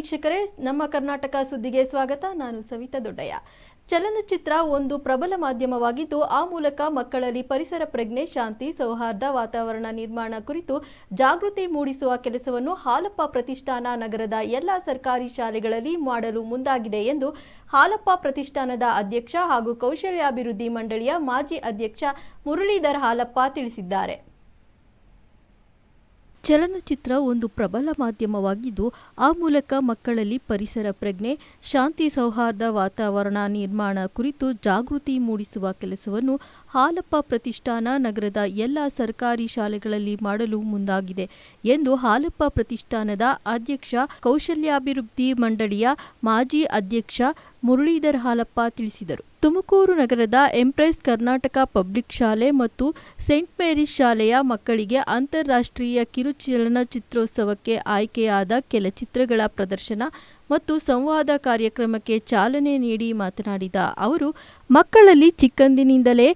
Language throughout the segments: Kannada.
ವೀಕ್ಷಕರೇ, ನಮ್ಮ ಕರ್ನಾಟಕ ಸುದ್ದಿಗೆ ಸ್ವಾಗತ. ನಾನು ಸವಿತಾ ದೊಡ್ಡಯ್ಯ. ಚಲನಚಿತ್ರ ಒಂದು ಪ್ರಬಲ ಮಾಧ್ಯಮವಾಗಿದ್ದು, ಆ ಮೂಲಕ ಮಕ್ಕಳಲ್ಲಿ ಪರಿಸರ ಪ್ರಜ್ಞೆ, ಶಾಂತಿ, ಸೌಹಾರ್ದ ವಾತಾವರಣ ನಿರ್ಮಾಣ ಕುರಿತು ಜಾಗೃತಿ ಮೂಡಿಸುವ ಕೆಲಸವನ್ನು ಹಾಲಪ್ಪ ಪ್ರತಿಷ್ಠಾನ ನಗರದ ಎಲ್ಲ ಸರ್ಕಾರಿ ಶಾಲೆಗಳಲ್ಲಿ ಮಾಡಲು ಮುಂದಾಗಿದೆ ಎಂದು ಹಾಲಪ್ಪ ಪ್ರತಿಷ್ಠಾನದ ಅಧ್ಯಕ್ಷ ಹಾಗೂ ಕೌಶಲ್ಯಾಭಿವೃದ್ಧಿ ಮಂಡಳಿಯ ಮಾಜಿ ಅಧ್ಯಕ್ಷ ಮುರಳೀಧರ್ ಹಾಲಪ್ಪ ತಿಳಿಸಿದ್ದಾರೆ. ಚಲನಚಿತ್ರ ಒಂದು ಪ್ರಬಲ ಮಾಧ್ಯಮವಾಗಿದ್ದು, ಆ ಮೂಲಕ ಮಕ್ಕಳಲ್ಲಿ ಪರಿಸರ ಪ್ರಜ್ಞೆ, ಶಾಂತಿ ಸೌಹಾರ್ದ ವಾತಾವರಣ ನಿರ್ಮಾಣ ಕುರಿತು ಜಾಗೃತಿ ಮೂಡಿಸುವ ಕೆಲಸವನ್ನು ಹಾಲಪ್ಪ ಪ್ರತಿಷ್ಠಾನ ನಗರದ ಎಲ್ಲ ಸರ್ಕಾರಿ ಶಾಲೆಗಳಲ್ಲಿ ಮಾಡಲು ಮುಂದಾಗಿದೆ ಎಂದು ಹಾಲಪ್ಪ ಪ್ರತಿಷ್ಠಾನದ ಅಧ್ಯಕ್ಷ ಕೌಶಲ್ಯಾಭಿವೃದ್ಧಿ ಮಂಡಳಿಯ ಮಾಜಿ ಅಧ್ಯಕ್ಷ ಮುರಳೀಧರ್ ಹಾಲಪ್ಪ ತಿಳಿಸಿದರು. ತುಮಕೂರು ನಗರದ ಎಂಪ್ರೆಸ್ ಕರ್ನಾಟಕ ಪಬ್ಲಿಕ್ ಶಾಲೆ ಮತ್ತು ಸೇಂಟ್ ಮೇರಿಸ್ ಶಾಲೆಯ ಮಕ್ಕಳಿಗೆ ಅಂತಾರಾಷ್ಟ್ರೀಯ ಕಿರು ಚಲನಚಿತ್ರೋತ್ಸವಕ್ಕೆ ಆಯ್ಕೆಯಾದ ಕೆಲ ಚಿತ್ರಗಳ ಪ್ರದರ್ಶನ ಮತ್ತು ಸಂವಾದ ಕಾರ್ಯಕ್ರಮಕ್ಕೆ ಚಾಲನೆ ನೀಡಿ ಮಾತನಾಡಿದ ಅವರು, ಮಕ್ಕಳಲ್ಲಿ ಚಿಕ್ಕಂದಿನಿಂದಲೇ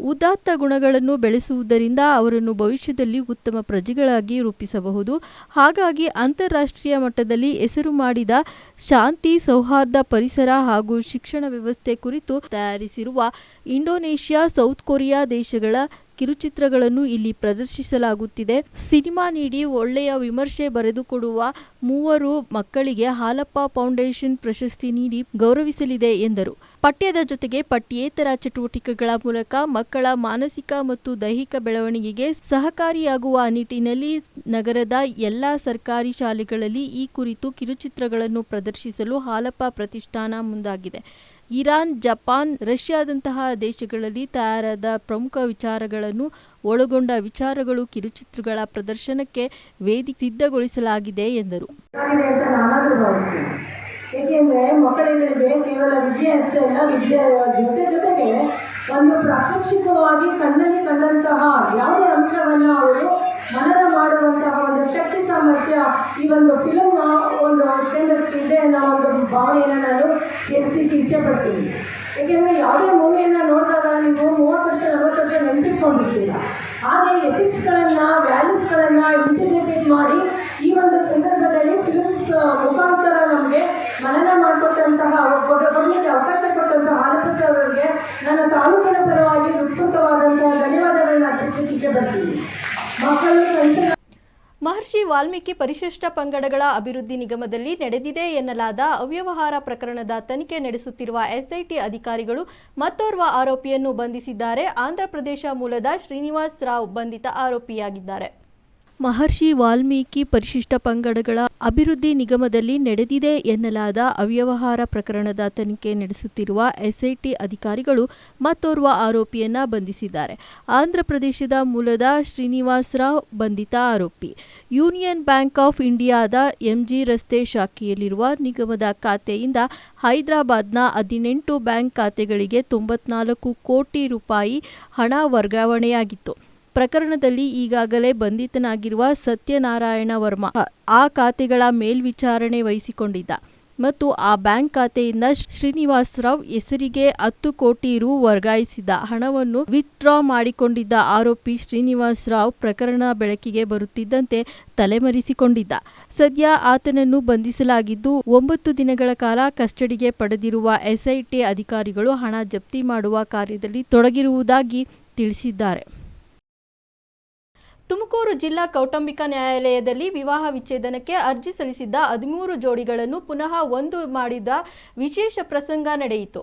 ಉದಾತ್ತ ಗುಣಗಳನ್ನು ಬೆಳೆಸುವುದರಿಂದ ಅವರನ್ನು ಭವಿಷ್ಯದಲ್ಲಿ ಉತ್ತಮ ಪ್ರಜೆಗಳಾಗಿ ರೂಪಿಸಬಹುದು. ಹಾಗಾಗಿ ಅಂತಾರಾಷ್ಟ್ರೀಯ ಮಟ್ಟದಲ್ಲಿ ಹೆಸರು ಮಾಡಿದ ಶಾಂತಿ, ಸೌಹಾರ್ದ ಪರಿಸರ ಹಾಗೂ ಶಿಕ್ಷಣ ವ್ಯವಸ್ಥೆ ಕುರಿತು ತಯಾರಿಸಿರುವ ಇಂಡೋನೇಷ್ಯಾ, ಸೌತ್ ಕೊರಿಯಾ ದೇಶಗಳ ಕಿರುಚಿತ್ರಗಳನ್ನು ಇಲ್ಲಿ ಪ್ರದರ್ಶಿಸಲಾಗುತ್ತಿದೆ. ಸಿನಿಮಾ ನೀಡಿ ಒಳ್ಳೆಯ ವಿಮರ್ಶೆ ಬರೆದುಕೊಡುವ ಮೂವರು ಮಕ್ಕಳಿಗೆ ಹಾಲಪ್ಪ ಫೌಂಡೇಶನ್ ಪ್ರಶಸ್ತಿ ನೀಡಿ ಗೌರವಿಸಲಿದೆ ಎಂದರು. ಪಠ್ಯದ ಜೊತೆಗೆ ಪಠ್ಯೇತರ ಚಟುವಟಿಕೆಗಳ ಮೂಲಕ ಮಕ್ಕಳ ಮಾನಸಿಕ ಮತ್ತು ದೈಹಿಕ ಬೆಳವಣಿಗೆಗೆ ಸಹಕಾರಿಯಾಗುವ ನಿಟ್ಟಿನಲ್ಲಿ ನಗರದ ಎಲ್ಲ ಸರ್ಕಾರಿ ಶಾಲೆಗಳಲ್ಲಿ ಈ ಕುರಿತು ಕಿರುಚಿತ್ರಗಳನ್ನು ಪ್ರದರ್ಶಿಸಲು ಹಾಲಪ್ಪ ಪ್ರತಿಷ್ಠಾನ ಮುಂದಾಗಿದೆ. ಇರಾನ್, ಜಪಾನ್, ರಷ್ಯಾದಂತಹ ದೇಶಗಳಲ್ಲಿ ತಯಾರಾದ ಪ್ರಮುಖ ವಿಚಾರಗಳನ್ನು ಒಳಗೊಂಡ ವಿಚಾರಗಳು ಕಿರುಚಿತ್ರಗಳ ಪ್ರದರ್ಶನಕ್ಕೆ ವೇದಿಕೆ ಸಿದ್ಧಗೊಳಿಸಲಾಗಿದೆ ಎಂದರು. ಏಕೆಂದರೆ ಮಕ್ಕಳುಗಳಿಗೆ ಕೇವಲ ವಿದ್ಯೆ ಅಷ್ಟೇ ಅಲ್ಲ ವಿದ್ಯೆ ಜೊತೆ ಒಂದು ಪ್ರಾತ್ಯಕ್ಷಿಕವಾಗಿ ಕಣ್ಣಲ್ಲಿ ಕಂಡಂತಹ ಯಾವುದೇ ಅಂಶವನ್ನು ಅವರು ಮನನ ಮಾಡುವಂತಹ ಒಂದು ಶಕ್ತಿ ಸಾಮರ್ಥ್ಯ ಈ ಒಂದು ಫಿಲಮ್ ಒಂದು ಇದೆ ಅನ್ನೋ ಒಂದು ಭಾವನೆಯನ್ನು ನಾನು ತಿಳಿಸ್ಲಿಕ್ಕೆ ಇಚ್ಛೆ ಪಡ್ತೀನಿ ಏಕೆಂದರೆ ಯಾವುದೇ ಮೂವಿಯನ್ನು ನೋಡಿದಾಗ ನೀವು ಮೂವತ್ತು ವರ್ಷ, ನಲವತ್ತು ವರ್ಷ ನೆನಪಿಟ್ಕೊಂಡಿರ್ತೀರ. ಹಾಗೆ ಎಥಿಕ್ಸ್ಗಳನ್ನು ವ್ಯಾಲ್ಯೂಸ್ಗಳನ್ನು ಇಂಟಿಗ್ರೇಟೆಡ್ ಮಾಡಿ ಈ ಒಂದು ಸಂದರ್ಭದಲ್ಲಿ ಫಿಲ್ಮ್ಸ್ ಮುಖಾಂತರ ನಮಗೆ ಮನನ ಮಾಡಿಕೊಟ್ಟಂತಹ ಕೊಡ- ಕೊಡಲಿಕ್ಕೆ ಅವಕಾಶ ಕೊಟ್ಟಂತಹ ಹಾಲಪ್ಪ ಸರ್ ಅವರಿಗೆ ನನ್ನ ತಾಲೂಕಿನ ಪರವಾಗಿ ಹೃತ್ಪೂರ್ವಕವಾದಂತಹ ಧನ್ಯವಾದಗಳನ್ನು ಅರ್ಪಿಸಲಿಕ್ಕೆ ಬರ್ತೀನಿ. ಮಕ್ಕಳು ಮಹರ್ಷಿ ವಾಲ್ಮೀಕಿ ಪರಿಶಿಷ್ಟ ಪಂಗಡಗಳ ಅಭಿವೃದ್ಧಿ ನಿಗಮದಲ್ಲಿ ನಡೆದಿದೆ ಎನ್ನಲಾದ ಅವ್ಯವಹಾರ ಪ್ರಕರಣದ ತನಿಖೆ ನಡೆಸುತ್ತಿರುವ ಎಸ್ಐಟಿ ಅಧಿಕಾರಿಗಳು ಮತ್ತೋರ್ವ ಆರೋಪಿಯನ್ನು ಬಂಧಿಸಿದ್ದಾರೆ. ಆಂಧ್ರಪ್ರದೇಶ ಮೂಲದ ಶ್ರೀನಿವಾಸ್ ರಾವ್ ಬಂಧಿತ ಆರೋಪಿಯಾಗಿದ್ದಾರೆ. ಮಹರ್ಷಿ ವಾಲ್ಮೀಕಿ ಪರಿಶಿಷ್ಟ ಪಂಗಡಗಳ ಅಭಿವೃದ್ಧಿ ನಿಗಮದಲ್ಲಿ ನಡೆದಿದೆ ಎನ್ನಲಾದ ಅವ್ಯವಹಾರ ಪ್ರಕರಣದ ತನಿಖೆ ನಡೆಸುತ್ತಿರುವ ಎಸ್ಐಟಿ ಅಧಿಕಾರಿಗಳು ಮತ್ತೋರ್ವ ಆರೋಪಿಯನ್ನ ಬಂಧಿಸಿದ್ದಾರೆ. ಆಂಧ್ರಪ್ರದೇಶದ ಮೂಲದ ಶ್ರೀನಿವಾಸ್ ರಾವ್ ಬಂಧಿತ ಆರೋಪಿ. ಯೂನಿಯನ್ ಬ್ಯಾಂಕ್ ಆಫ್ ಇಂಡಿಯಾದ ಎಂಜಿ ರಸ್ತೆ ಶಾಖೆಯಲ್ಲಿರುವ ನಿಗಮದ ಖಾತೆಯಿಂದ ಹೈದರಾಬಾದ್ನ ಹದಿನೆಂಟು ಬ್ಯಾಂಕ್ ಖಾತೆಗಳಿಗೆ ತೊಂಬತ್ನಾಲ್ಕು ಕೋಟಿ ರೂಪಾಯಿ ಹಣ ವರ್ಗಾವಣೆಯಾಗಿತ್ತು. ಪ್ರಕರಣದಲ್ಲಿ ಈಗಾಗಲೇ ಬಂಧಿತನಾಗಿರುವ ಸತ್ಯನಾರಾಯಣ ವರ್ಮಾ ಆ ಖಾತೆಗಳ ಮೇಲ್ವಿಚಾರಣೆ ವಹಿಸಿಕೊಂಡಿದ್ದ ಮತ್ತು ಆ ಬ್ಯಾಂಕ್ ಖಾತೆಯಿಂದ ಶ್ರೀನಿವಾಸ್ ರಾವ್ ಹೆಸರಿಗೆ ಹತ್ತು ಕೋಟಿ ರು ವರ್ಗಾಯಿಸಿದ ಹಣವನ್ನು ವಿತ್ಡ್ರಾ ಮಾಡಿಕೊಂಡಿದ್ದ ಆರೋಪಿ ಶ್ರೀನಿವಾಸ್ ರಾವ್ ಪ್ರಕರಣ ಬೆಳಕಿಗೆ ಬರುತ್ತಿದ್ದಂತೆ ತಲೆಮರೆಸಿಕೊಂಡಿದ್ದ. ಸದ್ಯ ಆತನನ್ನು ಬಂಧಿಸಲಾಗಿದ್ದು ಒಂಬತ್ತು ದಿನಗಳ ಕಾಲ ಕಸ್ಟಡಿಗೆ ಪಡೆದಿರುವ ಎಸ್ಐಟಿ ಅಧಿಕಾರಿಗಳು ಹಣ ಜಪ್ತಿ ಮಾಡುವ ಕಾರ್ಯದಲ್ಲಿ ತೊಡಗಿರುವುದಾಗಿ ತಿಳಿಸಿದ್ದಾರೆ. ತುಮಕೂರು ಜಿಲ್ಲಾ ಕೌಟುಂಬಿಕ ನ್ಯಾಯಾಲಯದಲ್ಲಿ ವಿವಾಹ ವಿಚ್ಛೇದನಕ್ಕೆ ಅರ್ಜಿ ಸಲ್ಲಿಸಿದ್ದ ಹದಿಮೂರು ಜೋಡಿಗಳನ್ನು ಪುನಃ ಒಂದು ಮಾಡಿದ ವಿಶೇಷ ಪ್ರಸಂಗ ನಡೆಯಿತು.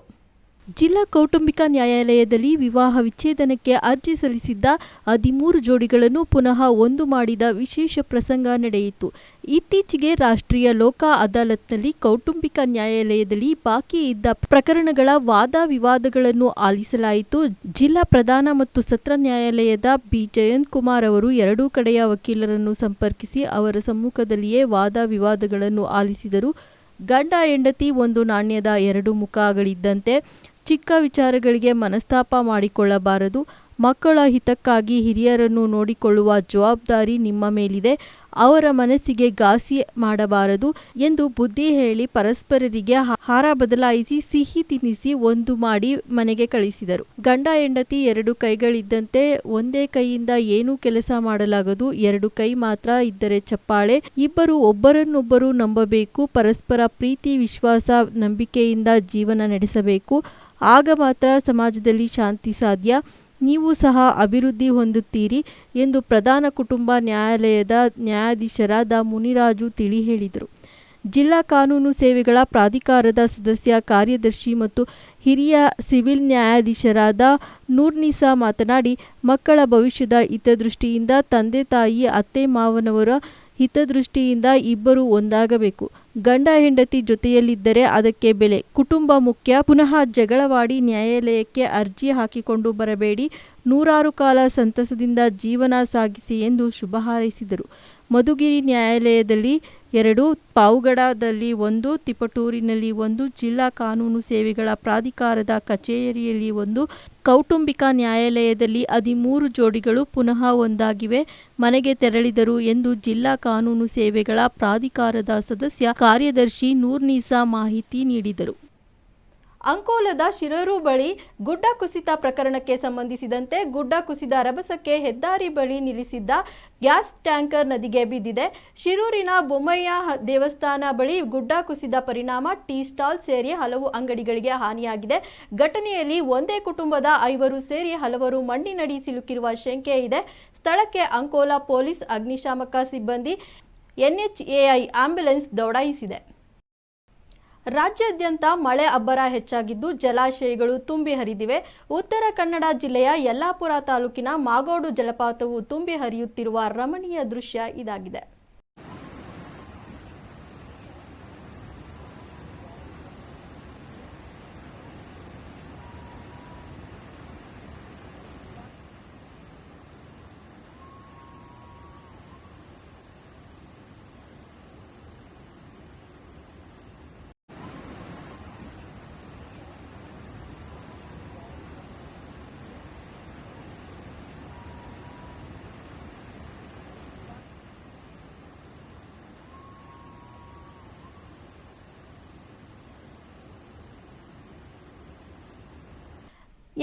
ಜಿಲ್ಲಾ ಕೌಟುಂಬಿಕ ನ್ಯಾಯಾಲಯದಲ್ಲಿ ವಿವಾಹ ವಿಚ್ಛೇದನಕ್ಕೆ ಅರ್ಜಿ ಸಲ್ಲಿಸಿದ್ದ ಹದಿಮೂರು ಜೋಡಿಗಳನ್ನು ಪುನಃ ಒಂದು ಮಾಡಿದ ವಿಶೇಷ ಪ್ರಸಂಗ ನಡೆಯಿತು. ಇತ್ತೀಚೆಗೆ ರಾಷ್ಟ್ರೀಯ ಲೋಕ ಅದಾಲತ್ನಲ್ಲಿ ಕೌಟುಂಬಿಕ ನ್ಯಾಯಾಲಯದಲ್ಲಿ ಬಾಕಿ ಇದ್ದ ಪ್ರಕರಣಗಳ ವಾದ ವಿವಾದಗಳನ್ನು ಆಲಿಸಲಾಯಿತು. ಜಿಲ್ಲಾ ಪ್ರಧಾನ ಮತ್ತು ಸತ್ರ ನ್ಯಾಯಾಲಯದ ಬಿ. ಜಯಂತ್ ಕುಮಾರ್ ಅವರು ಎರಡೂ ಕಡೆಯ ವಕೀಲರನ್ನು ಸಂಪರ್ಕಿಸಿ ಅವರ ಸಮ್ಮುಖದಲ್ಲಿಯೇ ವಾದ ವಿವಾದಗಳನ್ನು ಆಲಿಸಿದರು. ಗಂಡ, ಹೆಂಡತಿ, ಒಂದು ನಾಣ್ಯದ ಎರಡು ಮುಖಗಳಿದ್ದಂತೆ ಚಿಕ್ಕ ವಿಚಾರಗಳಿಗೆ ಮನಸ್ತಾಪ ಮಾಡಿಕೊಳ್ಳಬಾರದು. ಮಕ್ಕಳ ಹಿತಕ್ಕಾಗಿ ಹಿರಿಯರನ್ನು ನೋಡಿಕೊಳ್ಳುವ ಜವಾಬ್ದಾರಿ ನಿಮ್ಮ ಮೇಲಿದೆ. ಅವರ ಮನಸ್ಸಿಗೆ ಘಾಸಿ ಮಾಡಬಾರದು ಎಂದು ಬುದ್ಧಿ ಹೇಳಿ ಪರಸ್ಪರರಿಗೆ ಹಾರ ಬದಲಾಯಿಸಿ ಸಿಹಿ ತಿನ್ನಿಸಿ ಒಂದು ಮಾಡಿ ಮನೆಗೆ ಕಳಿಸಿದರು. ಗಂಡ, ಹೆಂಡತಿ ಎರಡು ಕೈಗಳಿದ್ದಂತೆ ಒಂದೇ ಕೈಯಿಂದ ಏನೂ ಕೆಲಸ ಮಾಡಲಾಗದು. ಎರಡು ಕೈ ಮಾತ್ರ ಇದ್ದರೆ ಚಪ್ಪಾಳೆ. ಇಬ್ಬರು ಒಬ್ಬರನ್ನೊಬ್ಬರು ನಂಬಬೇಕು. ಪರಸ್ಪರ ಪ್ರೀತಿ, ವಿಶ್ವಾಸ, ನಂಬಿಕೆಯಿಂದ ಜೀವನ ನಡೆಸಬೇಕು. ಆಗ ಮಾತ್ರ ಸಮಾಜದಲ್ಲಿ ಶಾಂತಿ ಸಾಧ್ಯ. ನೀವು ಸಹ ಅಭಿವೃದ್ಧಿ ಹೊಂದುತ್ತೀರಿ ಎಂದು ಪ್ರಧಾನ ಕುಟುಂಬ ನ್ಯಾಯಾಲಯದ ನ್ಯಾಯಾಧೀಶರಾದ ಮುನಿರಾಜು ತಿಳಿ ಹೇಳಿದರು. ಜಿಲ್ಲಾ ಕಾನೂನು ಸೇವೆಗಳ ಪ್ರಾಧಿಕಾರದ ಸದಸ್ಯ, ಕಾರ್ಯದರ್ಶಿ ಮತ್ತು ಹಿರಿಯ ಸಿವಿಲ್ ನ್ಯಾಯಾಧೀಶರಾದ ನೂರ್ನಿಸಾ ಮಾತನಾಡಿ, ಮಕ್ಕಳ ಭವಿಷ್ಯದ ಹಿತದೃಷ್ಟಿಯಿಂದ ತಂದೆ ತಾಯಿ, ಅತ್ತೆ ಮಾವನವರ ಹಿತದೃಷ್ಟಿಯಿಂದ ಇಬ್ಬರು ಒಂದಾಗಬೇಕು. ಗಂಡ ಹೆಂಡತಿ ಜೊತೆಯಲ್ಲಿದ್ದರೆ ಅದಕ್ಕೆ ಬೆಲೆ. ಕುಟುಂಬ ಮುಖ್ಯ. ಪುನಃ ಜಗಳವಾಡಿ ನ್ಯಾಯಾಲಯಕ್ಕೆ ಅರ್ಜಿ ಹಾಕಿಕೊಂಡು ಬರಬೇಡಿ. ನೂರಾರು ಕಾಲ ಸಂತಸದಿಂದ ಜೀವನ ಸಾಗಿಸಿ ಎಂದು ಶುಭ ಹಾರೈಸಿದರು. ಮಧುಗಿರಿ ನ್ಯಾಯಾಲಯದಲ್ಲಿ ಎರಡು, ಪಾವುಗಡದಲ್ಲಿ ಒಂದು, ತಿಪಟೂರಿನಲ್ಲಿ ಒಂದು, ಜಿಲ್ಲಾ ಕಾನೂನು ಸೇವೆಗಳ ಪ್ರಾಧಿಕಾರದ ಕಚೇರಿಯಲ್ಲಿ ಒಂದು, ಕೌಟುಂಬಿಕ ನ್ಯಾಯಾಲಯದಲ್ಲಿ ಹದಿಮೂರು ಜೋಡಿಗಳು ಪುನಃ ಒಂದಾಗಿವೆ, ಮನೆಗೆ ತೆರಳಿದರು ಎಂದು ಜಿಲ್ಲಾ ಕಾನೂನು ಸೇವೆಗಳ ಪ್ರಾಧಿಕಾರದ ಸದಸ್ಯ ಕಾರ್ಯದರ್ಶಿ ನೂರ್ನೀಸಾ ಮಾಹಿತಿ ನೀಡಿದರು. ಅಂಕೋಲದ ಶಿರೂರು ಬಳಿ ಗುಡ್ಡ ಕುಸಿತ ಪ್ರಕರಣಕ್ಕೆ ಸಂಬಂಧಿಸಿದಂತೆ ಗುಡ್ಡ ಕುಸಿದ ರಭಸಕ್ಕೆ ಹೆದ್ದಾರಿ ಬಳಿ ನಿಲ್ಲಿಸಿದ್ದ ಗ್ಯಾಸ್ ಟ್ಯಾಂಕರ್ ನದಿಗೆ ಬಿದ್ದಿದೆ. ಶಿರೂರಿನ ಬೊಮ್ಮಯ್ಯ ದೇವಸ್ಥಾನ ಬಳಿ ಗುಡ್ಡ ಕುಸಿದ ಪರಿಣಾಮ ಟೀ ಸ್ಟಾಲ್ ಸೇರಿ ಹಲವು ಅಂಗಡಿಗಳಿಗೆ ಹಾನಿಯಾಗಿದೆ. ಘಟನೆಯಲ್ಲಿ ಒಂದೇ ಕುಟುಂಬದ ಐವರು ಸೇರಿ ಹಲವರು ಮಣ್ಣಿನಡಿ ಸಿಲುಕಿರುವ ಶಂಕೆ ಇದೆ. ಸ್ಥಳಕ್ಕೆ ಅಂಕೋಲ ಪೊಲೀಸ್ ಅಗ್ನಿಶಾಮಕ ಸಿಬ್ಬಂದಿ ಎನ್ಎಚ್ಎಐ ಆಂಬ್ಯುಲೆನ್ಸ್ ದೌಡಾಯಿಸಿದೆ. ರಾಜ್ಯಾದ್ಯಂತ ಮಳೆ ಅಬ್ಬರ ಹೆಚ್ಚಾಗಿದ್ದು ಜಲಾಶಯಗಳು ತುಂಬಿ ಹರಿದಿವೆ. ಉತ್ತರ ಕನ್ನಡ ಜಿಲ್ಲೆಯ ಯಲ್ಲಾಪುರ ತಾಲೂಕಿನ ಮಾಗೋಡು ಜಲಪಾತವು ತುಂಬಿ ಹರಿಯುತ್ತಿರುವ ರಮಣೀಯ ದೃಶ್ಯ ಇದಾಗಿದೆ.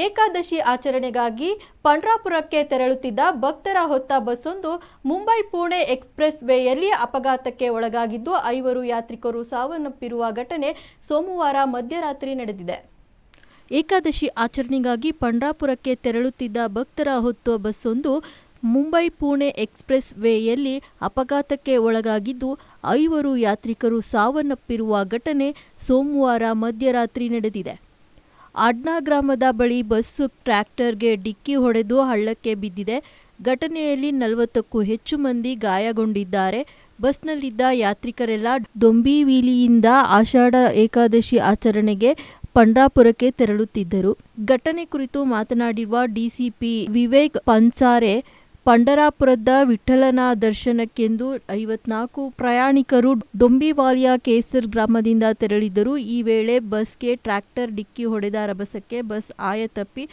ಏಕಾದಶಿ ಆಚರಣೆಗಾಗಿ ಪಂಡ್ರಾಪುರಕ್ಕೆ ತೆರಳುತ್ತಿದ್ದ ಭಕ್ತರ ಹೊತ್ತ ಬಸ್ಸೊಂದು ಮುಂಬೈ ಪುಣೆ ಎಕ್ಸ್ಪ್ರೆಸ್ ವೇಯಲ್ಲಿ ಅಪಘಾತಕ್ಕೆ ಒಳಗಾಗಿದ್ದು, ಐವರು ಯಾತ್ರಿಕರು ಸಾವನ್ನಪ್ಪಿರುವ ಘಟನೆ ಸೋಮವಾರ ಮಧ್ಯರಾತ್ರಿ ನಡೆದಿದೆ. ಏಕಾದಶಿ ಆಚರಣೆಗಾಗಿ ಪಂಡ್ರಾಪುರಕ್ಕೆ ತೆರಳುತ್ತಿದ್ದ ಭಕ್ತರ ಹೊತ್ತ ಬಸ್ಸೊಂದು ಮುಂಬೈ ಪುಣೆ ಎಕ್ಸ್ಪ್ರೆಸ್ ವೇಯಲ್ಲಿ ಅಪಘಾತಕ್ಕೆ ಒಳಗಾಗಿದ್ದು, ಐವರು ಯಾತ್ರಿಕರು ಸಾವನ್ನಪ್ಪಿರುವ ಘಟನೆ ಸೋಮವಾರ ಮಧ್ಯರಾತ್ರಿ ನಡೆದಿದೆ. ಅಡ್ನಾ ಗ್ರಾಮದ ಬಳಿ ಬಸ್ಸು ಟ್ರ್ಯಾಕ್ಟರ್ಗೆ ಡಿಕ್ಕಿ ಹೊಡೆದು ಹಳ್ಳಕ್ಕೆ ಬಿದ್ದಿದೆ. ಘಟನೆಯಲ್ಲಿ ನಲವತ್ತಕ್ಕೂ ಹೆಚ್ಚು ಮಂದಿ ಗಾಯಗೊಂಡಿದ್ದಾರೆ. ಬಸ್ನಲ್ಲಿದ್ದ ಯಾತ್ರಿಕರೆಲ್ಲ ದೊಂಬಿವಿಲಿಯಿಂದ ಆಷಾಢ ಏಕಾದಶಿ ಆಚರಣೆಗೆ ಪಂಡ್ರಾಪುರಕ್ಕೆ ತೆರಳುತ್ತಿದ್ದರು. ಘಟನೆ ಕುರಿತು ಮಾತನಾಡಿರುವ ಡಿಸಿಪಿ ವಿವೇಕ್ ಪನ್ಸಾರೆ ಪಂಡರಾಪುರದ ವಿಠಲನ ದರ್ಶನಕ್ಕೆಂದು ಐವತ್ನಾಲ್ಕು ಪ್ರಯಾಣಿಕರು ಡೊಂಬಿವಾಲಿಯ ಕೇಸರ್ ಗ್ರಾಮದಿಂದ ತೆರಳಿದ್ದರು. ಈ ವೇಳೆ ಬಸ್ಗೆ ಟ್ರ್ಯಾಕ್ಟರ್ ಡಿಕ್ಕಿ ಹೊಡೆದ ರಭಸಕ್ಕೆ ಬಸ್ ಆಯ ತಪ್ಪಿ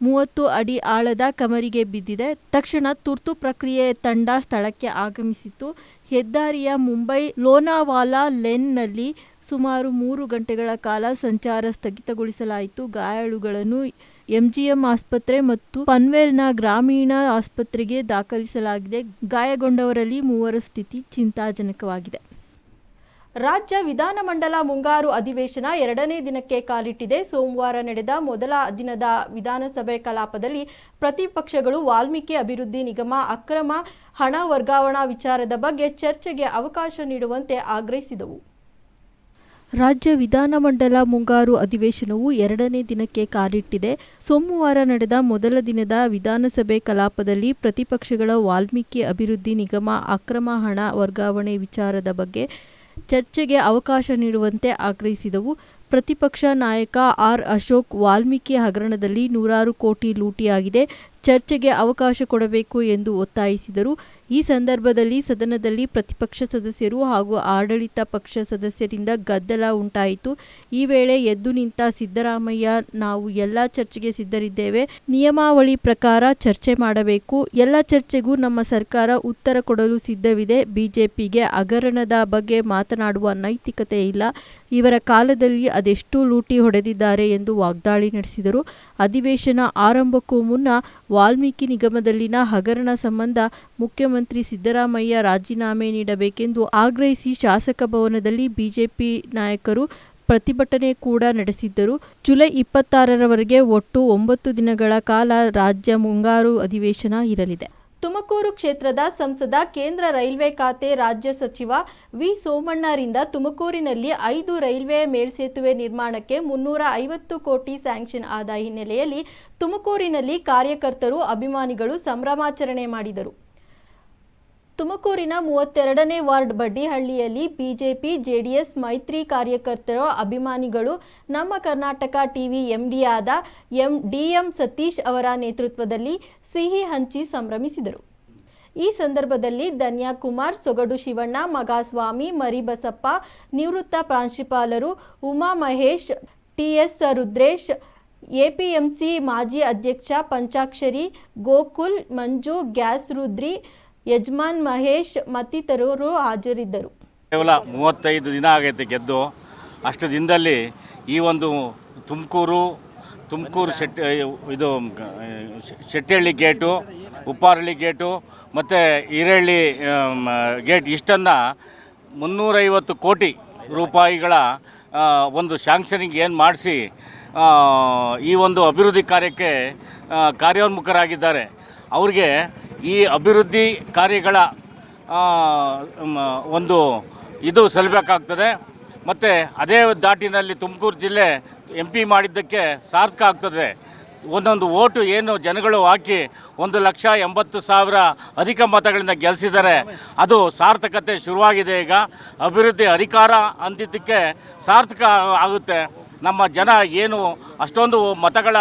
ಮೂವತ್ತು ಅಡಿ ಆಳದ ಕಮರಿಗೆ ಬಿದ್ದಿದೆ. ತಕ್ಷಣ ತುರ್ತು ಪ್ರಕ್ರಿಯೆ ತಂಡ ಸ್ಥಳಕ್ಕೆ ಆಗಮಿಸಿತು ಹೆದ್ದಾರಿಯ ಮುಂಬೈ ಲೋನಾವಾಲಾ ಲೆನ್ನಲ್ಲಿ ಸುಮಾರು ಮೂರು ಗಂಟೆಗಳ ಕಾಲ ಸಂಚಾರ ಸ್ಥಗಿತಗೊಳಿಸಲಾಯಿತು. ಗಾಯಾಳುಗಳನ್ನು ಎಂಜಿಎಂ ಆಸ್ಪತ್ರೆ ಮತ್ತು ಪನ್ವೇಲ್ನ ಗ್ರಾಮೀಣ ಆಸ್ಪತ್ರೆಗೆ ದಾಖಲಿಸಲಾಗಿದೆ. ಗಾಯಗೊಂಡವರಲ್ಲಿ ಮೂವರ ಸ್ಥಿತಿ ಚಿಂತಾಜನಕವಾಗಿದೆ. ರಾಜ್ಯ ವಿಧಾನಮಂಡಲ ಮುಂಗಾರು ಅಧಿವೇಶನ ಎರಡನೇ ದಿನಕ್ಕೆ ಕಾಲಿಟ್ಟಿದೆ. ಸೋಮವಾರ ನಡೆದ ಮೊದಲ ದಿನದ ವಿಧಾನಸಭೆ ಕಲಾಪದಲ್ಲಿ ಪ್ರತಿಪಕ್ಷಗಳು ವಾಲ್ಮೀಕಿ ಅಭಿವೃದ್ಧಿ ನಿಗಮ ಅಕ್ರಮ ಹಣ ವರ್ಗಾವಣಾ ವಿಚಾರದ ಬಗ್ಗೆ ಚರ್ಚೆಗೆ ಅವಕಾಶ ನೀಡುವಂತೆ ಆಗ್ರಹಿಸಿದವು. ರಾಜ್ಯ ವಿಧಾನಮಂಡಲ ಮುಂಗಾರು ಅಧಿವೇಶನವು ಎರಡನೇ ದಿನಕ್ಕೆ ಕಾಲಿಟ್ಟಿದೆ. ಸೋಮವಾರ ನಡೆದ ಮೊದಲ ದಿನದ ವಿಧಾನಸಭೆ ಕಲಾಪದಲ್ಲಿ ಪ್ರತಿಪಕ್ಷಗಳ ವಾಲ್ಮೀಕಿ ಅಭಿವೃದ್ಧಿ ನಿಗಮ ಅಕ್ರಮ ಹಣ ವರ್ಗಾವಣೆ ವಿಚಾರದ ಬಗ್ಗೆ ಚರ್ಚೆಗೆ ಅವಕಾಶ ನೀಡುವಂತೆ ಆಗ್ರಹಿಸಿದವು. ಪ್ರತಿಪಕ್ಷ ನಾಯಕ ಆರ್ ಅಶೋಕ್, ವಾಲ್ಮೀಕಿ ಹಗರಣದಲ್ಲಿ ನೂರಾರು ಕೋಟಿ ಲೂಟಿಯಾಗಿದೆ. ಚರ್ಚೆಗೆ ಅವಕಾಶ ಕೊಡಬೇಕು ಎಂದು ಒತ್ತಾಯಿಸಿದರು. ಈ ಸಂದರ್ಭದಲ್ಲಿ ಸದನದಲ್ಲಿ ಪ್ರತಿಪಕ್ಷ ಸದಸ್ಯರು ಹಾಗೂ ಆಡಳಿತ ಪಕ್ಷ ಸದಸ್ಯರಿಂದ ಗದ್ದಲ ಉಂಟಾಯಿತು. ಈ ವೇಳೆ ಎದ್ದು ನಿಂತ ಸಿದ್ದರಾಮಯ್ಯ, ನಾವು ಎಲ್ಲ ಚರ್ಚೆಗೆ ಸಿದ್ಧರಿದ್ದೇವೆ. ನಿಯಮಾವಳಿ ಪ್ರಕಾರ ಚರ್ಚೆ ಮಾಡಬೇಕು. ಎಲ್ಲ ಚರ್ಚೆಗೂ ನಮ್ಮ ಸರ್ಕಾರ ಉತ್ತರ ಕೊಡಲು ಸಿದ್ಧವಿದೆ. ಬಿಜೆಪಿಗೆ ಹಗರಣದ ಬಗ್ಗೆ ಮಾತನಾಡುವ ನೈತಿಕತೆ ಇಲ್ಲ. ಇವರ ಕಾಲದಲ್ಲಿ ಅದೆಷ್ಟು ಲೂಟಿ ಹೊಡೆದಿದ್ದಾರೆ ಎಂದು ವಾಗ್ದಾಳಿ ನಡೆಸಿದರು. ಅಧಿವೇಶನ ಆರಂಭಕ್ಕೂ ಮುನ್ನ ವಾಲ್ಮೀಕಿ ನಿಗಮದಲ್ಲಿನ ಹಗರಣ ಸಂಬಂಧ ಮುಖ್ಯಮಂತ್ರಿ ಸಿದ್ದರಾಮಯ್ಯ ರಾಜೀನಾಮೆ ನೀಡಬೇಕೆಂದು ಆಗ್ರಹಿಸಿ ಶಾಸಕ ಭವನದಲ್ಲಿ ಬಿಜೆಪಿ ನಾಯಕರು ಪ್ರತಿಭಟನೆ ಕೂಡ ನಡೆಸಿದ್ದರು. ಜುಲೈ ಇಪ್ಪತ್ತಾರರವರೆಗೆ ಒಟ್ಟು ಒಂಬತ್ತು ದಿನಗಳ ಕಾಲ ರಾಜ್ಯ ಮುಂಗಾರು ಅಧಿವೇಶನ ಇರಲಿದೆ. ತುಮಕೂರು ಕ್ಷೇತ್ರದ ಸಂಸದ ಕೇಂದ್ರ ರೈಲ್ವೆ ಖಾತೆ ರಾಜ್ಯ ಸಚಿವ ವಿ. ಸೋಮಣ್ಣರಿಂದ ತುಮಕೂರಿನಲ್ಲಿ ಐದು ರೈಲ್ವೆ ಮೇಲ್ಸೇತುವೆ ನಿರ್ಮಾಣಕ್ಕೆ ಮುನ್ನೂರ ಐವತ್ತು ಕೋಟಿ ಸ್ಯಾಂಕ್ಷನ್ ಆದ ಹಿನ್ನೆಲೆಯಲ್ಲಿ ತುಮಕೂರಿನಲ್ಲಿ ಕಾರ್ಯಕರ್ತರು, ಅಭಿಮಾನಿಗಳು ಸಂಭ್ರಮಾಚರಣೆ ಮಾಡಿದರು. ತುಮಕೂರಿನ ಮೂವತ್ತೆರಡನೇ ವಾರ್ಡ್ ಬಡ್ಡಿಹಳ್ಳಿಯಲ್ಲಿ ಬಿಜೆಪಿ, ಜೆಡಿಎಸ್ ಮೈತ್ರಿ ಕಾರ್ಯಕರ್ತರ ಅಭಿಮಾನಿಗಳು, ನಮ್ಮ ಕರ್ನಾಟಕ ಟಿವಿ ಎಂಡಿಯಾದ ಎಂ ಡಿಎಂ ಸತೀಶ್ ಅವರ ನೇತೃತ್ವದಲ್ಲಿ ಸಿಹಿ ಹಂಚಿ ಸಂಭ್ರಮಿಸಿದರು. ಈ ಸಂದರ್ಭದಲ್ಲಿ ಧನ್ಯಾಕುಮಾರ್, ಸೊಗಡು ಶಿವಣ್ಣ, ಮಗಾಸ್ವಾಮಿ, ಮರಿಬಸಪ್ಪ, ನಿವೃತ್ತ ಪ್ರಾಂಶುಪಾಲರು ಉಮಾ ಮಹೇಶ್ ಟಿಎಸ್ ರುದ್ರೇಶ್ ಎಪಿಎಂಸಿ ಮಾಜಿ ಅಧ್ಯಕ್ಷ ಪಂಚಾಕ್ಷರಿ, ಗೋಕುಲ್, ಮಂಜು, ಗ್ಯಾಸ್ ರುದ್ರಿ ಯಜಮಾನ್ ಮಹೇಶ್ ಮತ್ತಿತರರು ಹಾಜರಿದ್ದರು. ಕೇವಲ ಮೂವತ್ತೈದು ದಿನ ಆಗೈತೆ ಗೆದ್ದು. ಅಷ್ಟು ದಿನದಲ್ಲಿ ಈ ಒಂದು ತುಮಕೂರು ತುಮಕೂರು ಶೆಟ್ಟಿ ಇದು, ಶೆಟ್ಟಿಹಳ್ಳಿ ಗೇಟು, ಉಪ್ಪಾರಳ್ಳಿ ಗೇಟು ಮತ್ತು ಈರಳ್ಳಿ ಗೇಟ್ ಇಷ್ಟನ್ನು ಮುನ್ನೂರೈವತ್ತು ಕೋಟಿ ರೂಪಾಯಿಗಳ ಒಂದು ಶಾಂಕ್ಷನಿಂಗ್ ಏನು ಮಾಡಿಸಿ ಈ ಒಂದು ಅಭಿವೃದ್ಧಿ ಕಾರ್ಯಕ್ಕೆ ಕಾರ್ಯೋನ್ಮುಖರಾಗಿದ್ದಾರೆ. ಅವ್ರಿಗೆ ಈ ಅಭಿವೃದ್ಧಿ ಕಾರ್ಯಗಳ ಒಂದು ಇದು ಸಲ್ಲಬೇಕಾಗ್ತದೆ ಮತ್ತು ಅದೇ ದಾಟಿನಲ್ಲಿ ತುಮಕೂರು ಜಿಲ್ಲೆ ಎಂ ಪಿ ಮಾಡಿದ್ದಕ್ಕೆ ಸಾರ್ಥಕ ಆಗ್ತದೆ. ಒಂದೊಂದು ಓಟು ಏನು ಜನಗಳು ಹಾಕಿ ಒಂದು ಲಕ್ಷ ಎಂಬತ್ತು ಸಾವಿರ ಅಧಿಕ ಮತಗಳಿಂದ ಗೆಲ್ಲಿಸಿದ್ದಾರೆ ಅದು ಸಾರ್ಥಕತೆ ಶುರುವಾಗಿದೆ ಈಗ. ಅಭಿವೃದ್ಧಿ ಅಧಿಕಾರ ಅಂದಿದ್ದಕ್ಕೆ ಸಾರ್ಥಕ ಆಗುತ್ತೆ. ನಮ್ಮ ಜನ ಏನು ಅಷ್ಟೊಂದು ಮತಗಳ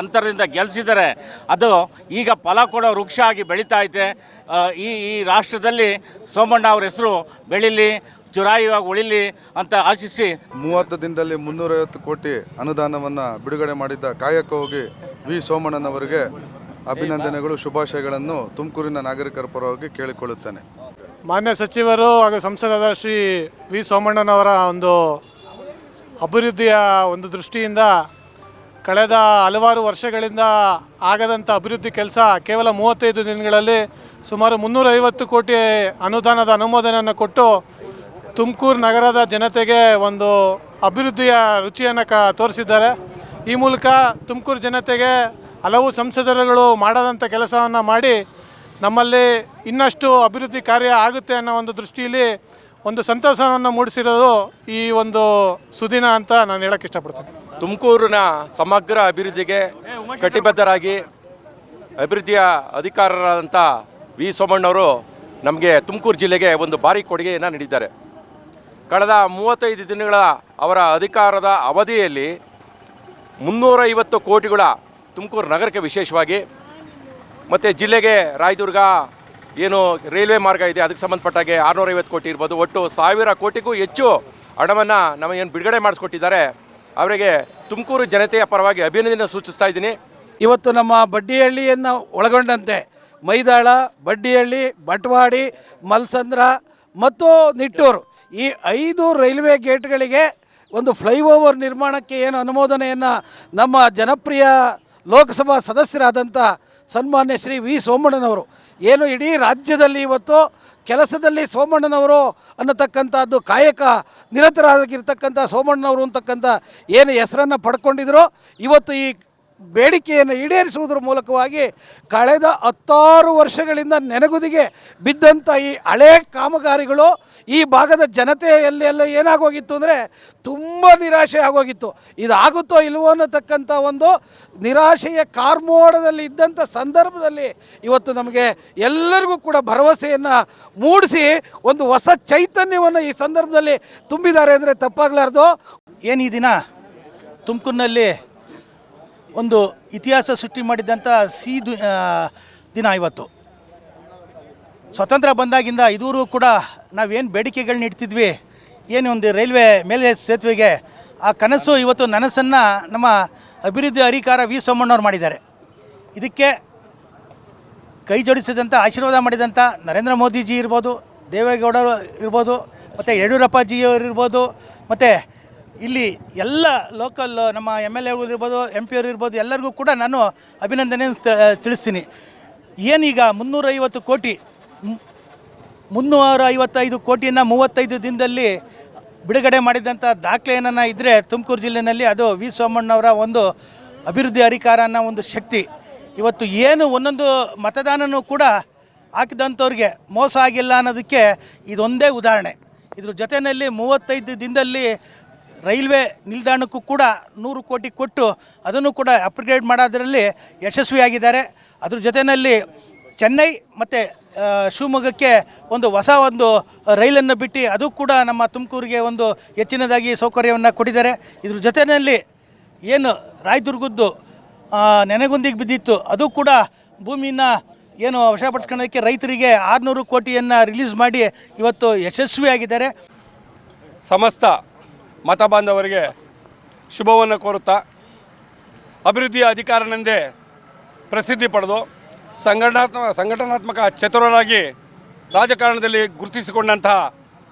ಅಂತರದಿಂದ ಗೆಲ್ಲಿಸಿದರೆ ಅದು ಈಗ ಫಲ ಕೊಡೋ ವೃಕ್ಷ ಆಗಿ ಬೆಳೀತಾ ಐತೆ. ಈ ಈ ರಾಷ್ಟ್ರದಲ್ಲಿ ಸೋಮಣ್ಣ ಅವ್ರ ಹೆಸರು ಬೆಳೀಲಿ ಚುರಾಯಿಯಾಗಿ ಉಳಿಲಿ ಅಂತ ಆಶಿಸಿ ಮೂವತ್ತು ದಿನದಲ್ಲಿ ಮುನ್ನೂರೈವತ್ತು ಕೋಟಿ ಅನುದಾನವನ್ನು ಬಿಡುಗಡೆ ಮಾಡಿದ್ದ ಕಾಯಕ ಹೋಗಿ ವಿ ಸೋಮಣ್ಣನವರಿಗೆ ಅಭಿನಂದನೆಗಳು ಶುಭಾಶಯಗಳನ್ನು ತುಮಕೂರಿನ ನಾಗರಿಕರ ಪರವಾಗಿ ಕೇಳಿಕೊಳ್ಳುತ್ತೇನೆ. ಮಾನ್ಯ ಸಚಿವರು ಹಾಗೂ ಸಂಸದರಾದ ಶ್ರೀ ವಿ ಸೋಮಣ್ಣನವರ ಒಂದು ಅಭಿವೃದ್ಧಿಯ ಒಂದು ದೃಷ್ಟಿಯಿಂದ ಕಳೆದ ಹಲವಾರು ವರ್ಷಗಳಿಂದ ಆಗದಂಥ ಅಭಿವೃದ್ಧಿ ಕೆಲಸ ಕೇವಲ ಮೂವತ್ತೈದು ದಿನಗಳಲ್ಲಿ ಸುಮಾರು ಮುನ್ನೂರೈವತ್ತು ಕೋಟಿ ಅನುದಾನದ ಅನುಮೋದನೆಯನ್ನು ಕೊಟ್ಟು ತುಮಕೂರು ನಗರದ ಜನತೆಗೆ ಒಂದು ಅಭಿವೃದ್ಧಿಯ ರುಚಿಯನ್ನು ಕ ತೋರಿಸಿದ್ದಾರೆ. ಈ ಮೂಲಕ ತುಮಕೂರು ಜನತೆಗೆ ಹಲವು ಸಂಸದರುಗಳು ಮಾಡದಂಥ ಕೆಲಸವನ್ನು ಮಾಡಿ ನಮ್ಮಲ್ಲಿ ಇನ್ನಷ್ಟು ಅಭಿವೃದ್ಧಿ ಕಾರ್ಯ ಆಗುತ್ತೆ ಅನ್ನೋ ಒಂದು ದೃಷ್ಟಿಯಲ್ಲಿ ಒಂದು ಸಂತಸವನ್ನು ಮೂಡಿಸಿರೋದು ಈ ಒಂದು ಸುದಿನ ಅಂತ ನಾನು ಹೇಳಕ್ಕೆ ಇಷ್ಟಪಡ್ತೇನೆ. ತುಮಕೂರಿನ ಸಮಗ್ರ ಅಭಿವೃದ್ಧಿಗೆ ಕಟಿಬದ್ಧರಾಗಿ ಅಭಿವೃದ್ಧಿಯ ಅಧಿಕಾರರಾದಂಥ ವಿ ಸೋಮಣ್ಣವರು ನಮಗೆ ತುಮಕೂರು ಜಿಲ್ಲೆಗೆ ಒಂದು ಭಾರಿ ಕೊಡುಗೆಯನ್ನು ನೀಡಿದ್ದಾರೆ. ಕಳೆದ ಮೂವತ್ತೈದು ದಿನಗಳ ಅವರ ಅಧಿಕಾರದ ಅವಧಿಯಲ್ಲಿ ಮುನ್ನೂರೈವತ್ತು ಕೋಟಿಗಳ ತುಮಕೂರು ನಗರಕ್ಕೆ ವಿಶೇಷವಾಗಿ ಮತ್ತು ಜಿಲ್ಲೆಗೆ ರಾಯದುರ್ಗ ಏನು ರೈಲ್ವೆ ಮಾರ್ಗ ಇದೆ, ಅದಕ್ಕೆ ಸಂಬಂಧಪಟ್ಟಾಗೆ ಆರುನೂರೈವತ್ತು ಕೋಟಿ ಇರ್ಬೋದು. ಒಟ್ಟು ಸಾವಿರ ಕೋಟಿಗೂ ಹೆಚ್ಚು ಹಣವನ್ನು ನಮಗೇನು ಬಿಡುಗಡೆ ಮಾಡಿಸ್ಕೊಟ್ಟಿದ್ದಾರೆ. ಅವರಿಗೆ ತುಮಕೂರು ಜನತೆಯ ಪರವಾಗಿ ಅಭಿನಂದನೆ ಸೂಚಿಸ್ತಾ ಇದ್ದೀನಿ. ಇವತ್ತು ನಮ್ಮ ಬಡ್ಡಿಹಳ್ಳಿಯನ್ನು ಒಳಗೊಂಡಂತೆ ಮೈದಾಳ, ಬಡ್ಡಿಹಳ್ಳಿ, ಬಟ್ವಾಡಿ, ಮಲ್ಸಂದ್ರ ಮತ್ತು ನಿಟ್ಟೂರು. ಈ ಐದು ರೈಲ್ವೆ ಗೇಟ್ಗಳಿಗೆ ಒಂದು ಫ್ಲೈಓವರ್ ನಿರ್ಮಾಣಕ್ಕೆ ಏನು ಅನುಮೋದನೆಯನ್ನು ನಮ್ಮ ಜನಪ್ರಿಯ ಲೋಕಸಭಾ ಸದಸ್ಯರಾದಂಥ ಸನ್ಮಾನ್ಯ ಶ್ರೀ ವಿ ಸೋಮಣ್ಣನವರು ಏನು ಇಡೀ ರಾಜ್ಯದಲ್ಲಿ ಇವತ್ತು ಕೆಲಸದಲ್ಲಿ ಸೋಮಣ್ಣನವರು ಅನ್ನತಕ್ಕಂಥದ್ದು ಕಾಯಕ, ನಿರತರಾಗಿರ್ತಕ್ಕಂಥ ಸೋಮಣ್ಣನವರು ಅಂತಕ್ಕಂಥ ಏನು ಹೆಸರನ್ನು ಪಡ್ಕೊಂಡಿದ್ರು, ಇವತ್ತು ಈ ಬೇಡಿಕೆಯನ್ನು ಈಡೇರಿಸುವುದರ ಮೂಲಕವಾಗಿ ಕಳೆದ ಹತ್ತಾರು ವರ್ಷಗಳಿಂದ ನೆನಗುದಿಗೆ ಬಿದ್ದಂಥ ಈ ಹಳೇ ಕಾಮಗಾರಿಗಳು ಈ ಭಾಗದ ಜನತೆಯಲ್ಲಿ ಎಲ್ಲ ಏನಾಗೋಗಿತ್ತು ಅಂದರೆ ತುಂಬ ನಿರಾಶೆ ಆಗೋಗಿತ್ತು. ಇದಾಗುತ್ತೋ ಇಲ್ವೋ ಅನ್ನತಕ್ಕಂಥ ಒಂದು ನಿರಾಶೆಯ ಕಾರ್ಮೋಡದಲ್ಲಿ ಇದ್ದಂಥ ಸಂದರ್ಭದಲ್ಲಿ ಇವತ್ತು ನಮಗೆ ಎಲ್ಲರಿಗೂ ಕೂಡ ಭರವಸೆಯನ್ನು ಮೂಡಿಸಿ ಒಂದು ಹೊಸ ಚೈತನ್ಯವನ್ನು ಈ ಸಂದರ್ಭದಲ್ಲಿ ತುಂಬಿದ್ದಾರೆ ಅಂದರೆ ತಪ್ಪಾಗಲಾರ್ದು. ಏನು ಈ ದಿನ ತುಮಕೂರಿನಲ್ಲಿ ಒಂದು ಇತಿಹಾಸ ಸೃಷ್ಟಿ ಮಾಡಿದಂಥ ಸಿ ದಿನ ಇವತ್ತು. ಸ್ವತಂತ್ರ ಬಂದಾಗಿಂದ ಇದೂರು ಕೂಡ ನಾವೇನು ಬೇಡಿಕೆಗಳನ್ನ ಇಡ್ತಿದ್ವಿ. ಏನು ಒಂದು ರೈಲ್ವೆ ಮೇಲೆ ಸೇತುವೆಗೆ ಆ ಕನಸು ಇವತ್ತು ನನಸನ್ನು ನಮ್ಮ ಅಭಿವೃದ್ಧಿ ಅಧಿಕಾರ ವಿ ಸೋಮಣ್ಣವ್ರು ಮಾಡಿದ್ದಾರೆ. ಇದಕ್ಕೆ ಕೈ ಜೋಡಿಸಿದಂಥ ಆಶೀರ್ವಾದ ಮಾಡಿದಂಥ ನರೇಂದ್ರ ಮೋದಿಜಿ ಇರ್ಬೋದು, ದೇವೇಗೌಡರು ಇರ್ಬೋದು, ಮತ್ತು ಯಡಿಯೂರಪ್ಪಜಿಯವರು ಇರ್ಬೋದು, ಮತ್ತು ಇಲ್ಲಿ ಎಲ್ಲ ಲೋಕಲ್ ನಮ್ಮ ಎಂ ಎಲ್ ಎಗಳು ಇರ್ಬೋದು ಎಂ ಪಿ ಅವರು ಇರ್ಬೋದು, ಎಲ್ಲರಿಗೂ ಕೂಡ ನಾನು ಅಭಿನಂದನೆ ತಿಳಿಸ್ತೀನಿ. ಏನೀಗ ಮುನ್ನೂರೈವತ್ತು ಕೋಟಿ ಮುನ್ನೂರ ಐವತ್ತೈದು ಕೋಟಿಯನ್ನು ಮೂವತ್ತೈದು ದಿನದಲ್ಲಿ ಬಿಡುಗಡೆ ಮಾಡಿದಂಥ ದಾಖಲೆ ಏನನ್ನ ಇದ್ದರೆ ತುಮಕೂರು ಜಿಲ್ಲೆಯಲ್ಲಿ ಅದು ವಿ ಸೋಮಣ್ಣವರ ಒಂದು ಅಭಿವೃದ್ಧಿ ಅಧಿಕಾರ ಅನ್ನೋ ಒಂದು ಶಕ್ತಿ. ಇವತ್ತು ಏನು ಒಂದೊಂದು ಮತದಾನನೂ ಕೂಡ ಹಾಕಿದಂಥವ್ರಿಗೆ ಮೋಸ ಆಗಿಲ್ಲ ಅನ್ನೋದಕ್ಕೆ ಇದೊಂದೇ ಉದಾಹರಣೆ. ಇದ್ರ ಜೊತೆಯಲ್ಲಿ ಮೂವತ್ತೈದು ದಿನದಲ್ಲಿ ರೈಲ್ವೆ ನಿಲ್ದಾಣಕ್ಕೂ ಕೂಡ ನೂರು ಕೋಟಿ ಕೊಟ್ಟು ಅದನ್ನು ಕೂಡ ಅಪ್ಗ್ರೇಡ್ ಮಾಡೋದರಲ್ಲಿ ಯಶಸ್ವಿಯಾಗಿದ್ದಾರೆ. ಅದ್ರ ಜೊತೆಯಲ್ಲಿ ಚೆನ್ನೈ ಮತ್ತು ಶಿವಮೊಗ್ಗಕ್ಕೆ ಒಂದು ಹೊಸ ಒಂದು ರೈಲನ್ನು ಬಿಟ್ಟು ಅದು ಕೂಡ ನಮ್ಮ ತುಮಕೂರಿಗೆ ಒಂದು ಹೆಚ್ಚಿನದಾಗಿ ಸೌಕರ್ಯವನ್ನು ಕೊಟ್ಟಿದ್ದಾರೆ. ಇದ್ರ ಜೊತೆಯಲ್ಲಿ ಏನು ರಾಯದುರ್ಗದ್ದು ನೆನೆಗುಂದಿಗೆ ಬಿದ್ದಿತ್ತು, ಅದು ಕೂಡ ಭೂಮಿನ ಏನು ವಶಪಡಿಸ್ಕೊಳ್ಳೋದಕ್ಕೆ ರೈತರಿಗೆ ಆರುನೂರು ಕೋಟಿಯನ್ನು ರಿಲೀಸ್ ಮಾಡಿ ಇವತ್ತು ಯಶಸ್ವಿಯಾಗಿದ್ದಾರೆ. ಸಮಸ್ತ ಮತ ಬಾಂಧವರಿಗೆ ಶುಭವನ್ನು ಕೋರುತ್ತಾ ಅಭಿವೃದ್ಧಿಯ ಅಧಿಕಾರನೆಂದೇ ಪ್ರಸಿದ್ಧಿ ಪಡೆದು ಸಂಘಟನಾತ್ಮ ಸಂಘಟನಾತ್ಮಕ ಚತುರರಾಗಿ ರಾಜಕಾರಣದಲ್ಲಿ ಗುರುತಿಸಿಕೊಂಡಂತಹ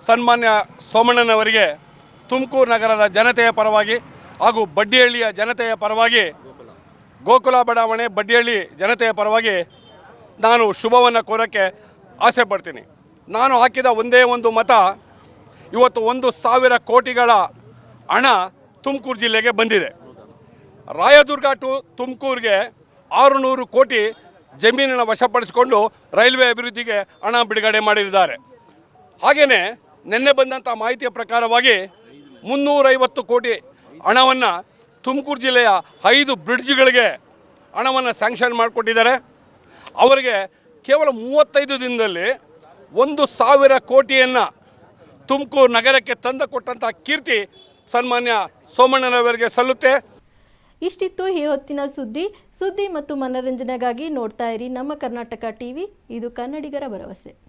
ಸನ್ಮಾನ್ಯ ಸೋಮಣ್ಣನವರಿಗೆ ತುಮಕೂರು ನಗರದ ಜನತೆಯ ಪರವಾಗಿ ಹಾಗೂ ಬಡ್ಡಿಹಳ್ಳಿಯ ಜನತೆಯ ಪರವಾಗಿ, ಗೋಕುಲ ಬಡಾವಣೆ ಬಡ್ಡಿಹಳ್ಳಿ ಜನತೆಯ ಪರವಾಗಿ ನಾನು ಶುಭವನ್ನು ಕೋರೋಕ್ಕೆ ಆಸೆ ಪಡ್ತೀನಿ. ನಾನು ಹಾಕಿದ ಒಂದೇ ಒಂದು ಮತ ಇವತ್ತು ಒಂದು ಸಾವಿರ ಕೋಟಿಗಳ ಹಣ ತುಮಕೂರು ಜಿಲ್ಲೆಗೆ ಬಂದಿದೆ. ರಾಯದುರ್ಗ ಟು ತುಮಕೂರಿಗೆ ಆರುನೂರು ಕೋಟಿ ಜಮೀನನ್ನು ವಶಪಡಿಸಿಕೊಂಡು ರೈಲ್ವೆ ಅಭಿವೃದ್ಧಿಗೆ ಹಣ ಬಿಡುಗಡೆ ಮಾಡಿದ್ದಾರೆ. ಹಾಗೆಯೇ ನಿನ್ನೆ ಬಂದಂಥ ಮಾಹಿತಿಯ ಪ್ರಕಾರವಾಗಿ ಮುನ್ನೂರೈವತ್ತು ಕೋಟಿ ಹಣವನ್ನು ತುಮಕೂರು ಜಿಲ್ಲೆಯ ಐದು ಬ್ರಿಡ್ಜ್ಗಳಿಗೆ ಹಣವನ್ನು ಸ್ಯಾಂಕ್ಷನ್ ಮಾಡಿಕೊಟ್ಟಿದ್ದಾರೆ. ಅವರಿಗೆ ಕೇವಲ ಮೂವತ್ತೈದು ದಿನದಲ್ಲಿ ಒಂದು ಸಾವಿರ ಕೋಟಿಯನ್ನು ತುಮಕೂರು ನಗರಕ್ಕೆ ತಂದು ಕೊಟ್ಟಂಥ ಕೀರ್ತಿ ಸನ್ಮಾನ್ಯ ಸೋಮಣ್ಣನವರಿಗೆ ಸಲ್ಲುತ್ತೆ. ಇಷ್ಟಿತ್ತು ಈ ಹೊತ್ತಿನ ಸುದ್ದಿ. ಸುದ್ದಿ ಮತ್ತು ಮನರಂಜನೆಗಾಗಿ ನೋಡ್ತಾ ಇರಿ ನಮ್ಮ ಕರ್ನಾಟಕ ಟಿವಿ. ಇದು ಕನ್ನಡಿಗರ ಭರವಸೆ.